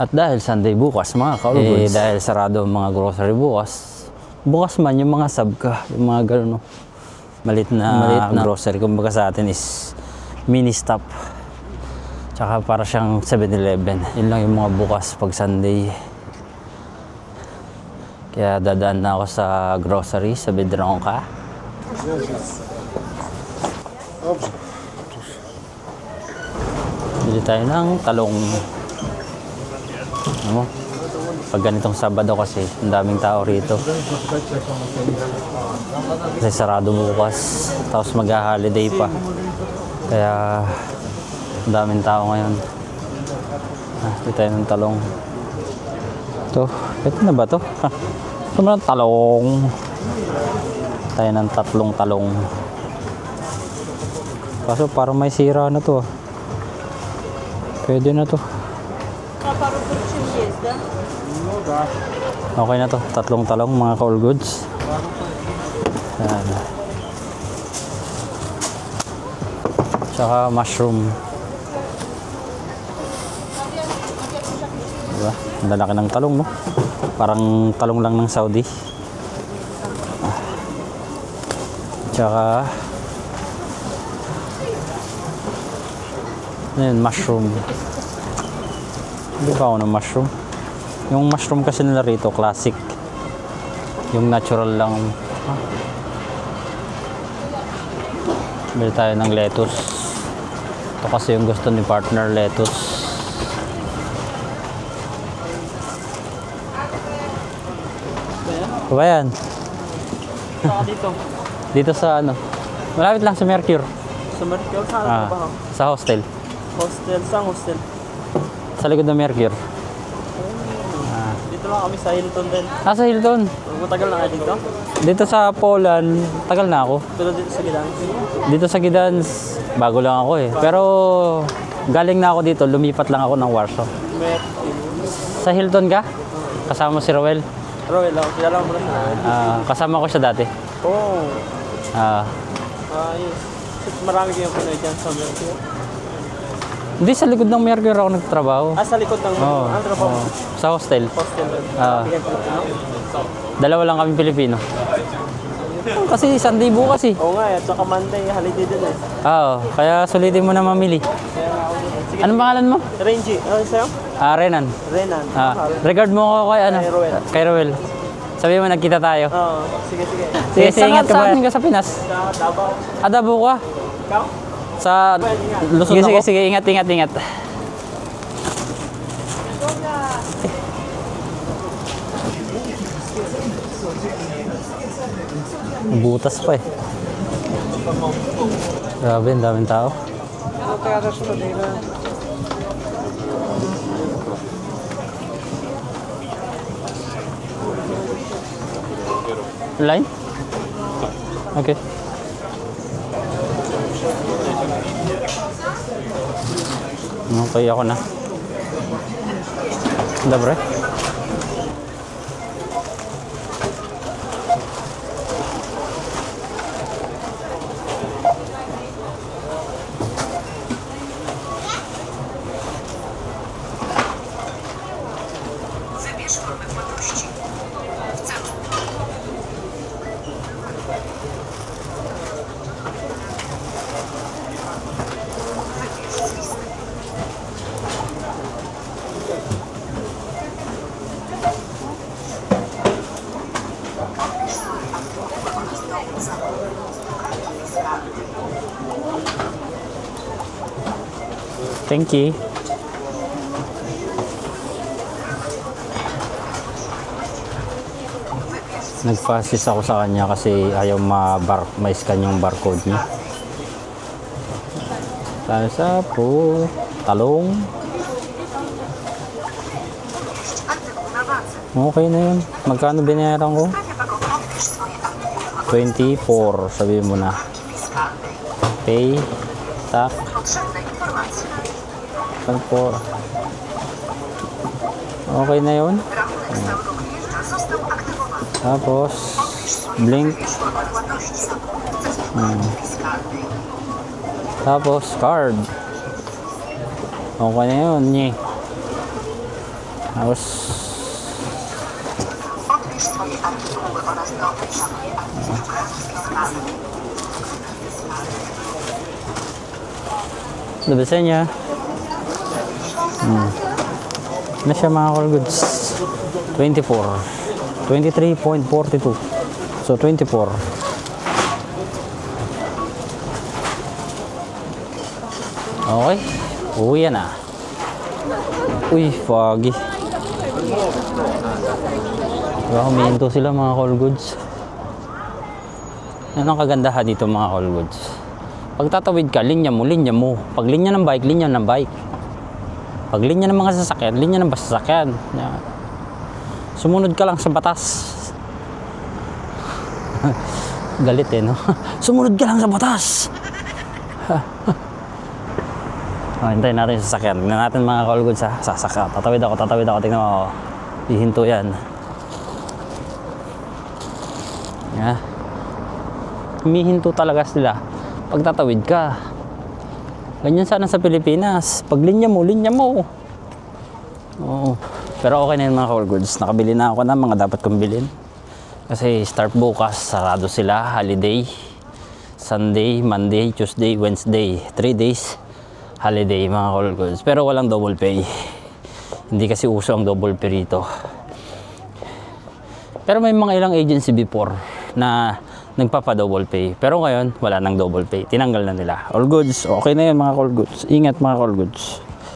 At dahil Sunday bukas mga Eh, kaulgods, dahil sarado ang mga grocery bukas, bukas man yung mga sabka, yung mga gano'n, no? malit na, malit na grocery, kumbaga sa atin is mini stop. Tsaka para siyang 7-Eleven. Yun lang yung mga bukas pag Sunday. Kaya dadaan na ako sa grocery sa Bedronka. Bili tayo ng talong. Ano mo? Pag ganitong Sabado kasi, ang daming tao rito. Kasi sarado bukas. Tapos mag-holiday pa. Kaya, ang daming tao ngayon. Ah, bili tayo ng talong. Ito, ito na ba to? Ha, ito na talong. Tayo ng tatlong talong. Kaso parang may sira na to ah. Pwede na to. Okay na to. Tatlong talong mga ka-all goods. Yan. Tsaka mushroom. Diba? Ang lalaki ng talong, no? Parang talong lang ng Saudi. Tsaka Ayan, mushroom. Hindi pa ako ng mushroom. Yung mushroom kasi nila rito, classic. Yung natural lang. Ah. Bili tayo ng lettuce. Ito kasi yung gusto ni partner, lettuce. Ano ba yan? Saka dito. Dito sa ano? Malapit lang sa Mercure. Sa Mercure, saan Ah, trabaho? sa hostel. Hostel, saan hostel? Sa likod ng Mercure. Dito lang kami sa Hilton din. Ah, sa Hilton. Matagal na kayo dito. Dito sa Poland, tagal na ako. Pero dito sa Gidang. Dito sa Gidans, bago lang ako eh. Pero galing na ako dito, lumipat lang ako ng Warsaw. Mercure. Sa Hilton ka? Kasama si Roel? Roel, ako. Kilala mo na siya. Ah, kasama ko siya dati. Oo. Ah, Ayos. Marami kayong Pinoy dyan sa Mercure. Hindi sa likod ng Mercure ako nagtrabaho. Ah, sa likod ng Oo. ano trabaho? oo. Sa hostel. Hostel. Ah. Bigyan. Dalawa lang kami Pilipino. Kasi Sunday bukas eh. Oo nga, eh. at saka Monday, holiday din eh. Oo, kaya sulitin mo na mamili. Kaya nga ako. Sige, Anong pangalan mo? Renji. Ano sa'yo? Ah, Renan. Renan. Ah, regard mo ako kay ano? Kay Roel. Kay Roel. Sabi mo nagkita tayo. Oo. Sige, sige. Sige, sige, ingat ka ba? ba? ka sa Pinas? Sa Davao. Adabo ka? Ikaw? Sa Luzon sige, sige, sige, ingat, ingat, ingat. Butas pa eh. Grabe, ang daming tao. Line? Okay. Okay, ako na. Dobre. Thank you. Nagpa-assist ako sa kanya kasi ayaw ma-bar ma-scan yung barcode niya. Salsa po, talong. Okay na yun. Magkano binayaran ko? Stanie wagowe wybierz swoje artykuły. 24, sabihin mo na. Pay, tap, Informacje. po. Okay na yun. Tapos, blink. Forma płatności. Chcesz wpis karty. Tapos, card. Okay na yun, nye. Tapos, Odpisuje artykuły oraz nowe żadnej artykuły rozwiązane. Do Bisenya. Hmm. Siya mga call goods? 24. 23.42. So, 24. Okay. Uwi yan ah. Uy, foggy. Diba, humihinto sila mga call goods. Ang kagandahan dito mga call goods? Pag tatawid ka, linya mo, linya mo. Pag linya ng bike, linya ng bike. Pag linya ng mga sasakyan, linya ng sasakyan. Yan. Sumunod ka lang sa batas. Galit eh, no? Sumunod ka lang sa batas! oh, hintayin natin yung sasakyan. Tingnan natin mga call goods ha. Sasaka. Tatawid ako, tatawid ako. Tingnan mo. oh. Hihinto yan. Yeah. Humihinto talaga sila. Pag tatawid ka. Ganyan sana sa Pilipinas. Pag linya mo, linya mo. Oo. Pero okay na yun mga call goods. Nakabili na ako ng mga dapat kong bilhin. Kasi start bukas, sarado sila, holiday. Sunday, Monday, Tuesday, Wednesday. 3 days holiday mga call goods. Pero walang double pay. Hindi kasi uso ang double pay rito. Pero may mga ilang agency before na nagpapa-double pay. Pero ngayon, wala nang double pay. Tinanggal na nila. All goods. Okay na yun mga call goods. Ingat mga call goods.